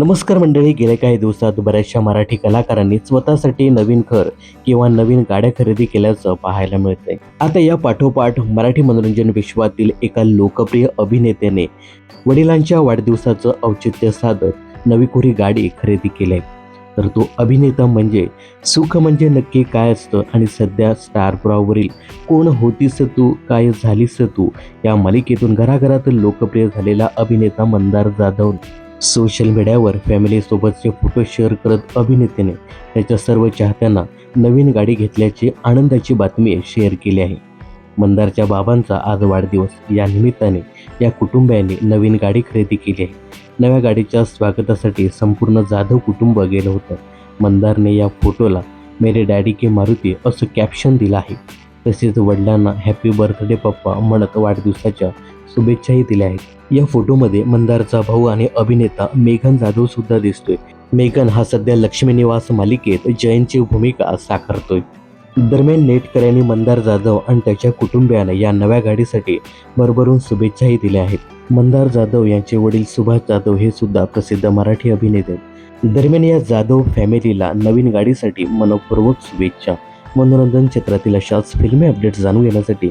नमस्कार मंडळी गेल्या काही दिवसात बऱ्याचशा मराठी कलाकारांनी स्वतःसाठी नवीन घर किंवा नवीन गाड्या खरेदी केल्याचं पाहायला मिळतंय. आता या पाठोपाठ मराठी मनोरंजन विश्वातील एका लोकप्रिय अभिनेत्याने वडिलांच्या वाढदिवसाचं औचित्य साधत नवीखोरी गाडी खरेदी केली आहे तर तो अभिनेता म्हणजे सुख म्हणजे नक्की काय असतं आणि सध्या स्टार प्रॉवरील कोण होतीस तू काय झालीस तू या मालिकेतून घराघरात लोकप्रिय झालेला अभिनेता मंदार जाधव सोशल मीडियावर फॅमिलीसोबतचे फोटो शेअर करत अभिनेत्याने त्याच्या सर्व चाहत्यांना नवीन गाडी घेतल्याची आनंदाची बातमी शेअर केली आहे. मंदारच्या बाबांचा आज वाढदिवस. या निमित्ताने या कुटुंबियांनी नवीन गाडी खरेदी केली आहे. नव्या गाडीच्या स्वागतासाठी संपूर्ण जाधव कुटुंब गेलं होतं. मंदारने या फोटोला मेरे डॅडी के मारुती असं कॅप्शन दिलं आहे. तसेच वडिलांना हॅपी बर्थडे पप्पा म्हणत वाढदिवसाच्या शुभेच्छाही दिल्या आहेत. या फोटोमध्ये मंदारचा भाऊ आणि अभिनेता मेघन जाधव सुद्धा दिसतोय. मेघन हा सध्या लक्ष्मी निवास मालिकेत जयंतची भूमिका साकारतोय. दरम्यान नेटकऱ्यांनी मंदार जाधव आणि त्याच्या कुटुंबियानं या नव्या गाडीसाठी भरभरून शुभेच्छाही दिल्या आहेत. मंदार जाधव यांचे वडील सुभाष जाधव हे सुद्धा प्रसिद्ध मराठी अभिनेते दरम्यान या जाधव फॅमिलीला नवीन गाडीसाठी मनपूर्वक शुभेच्छा. मनोरंजन क्षेत्रातील अशाच फिल्मी अपडेट्स जाणून घेण्यासाठी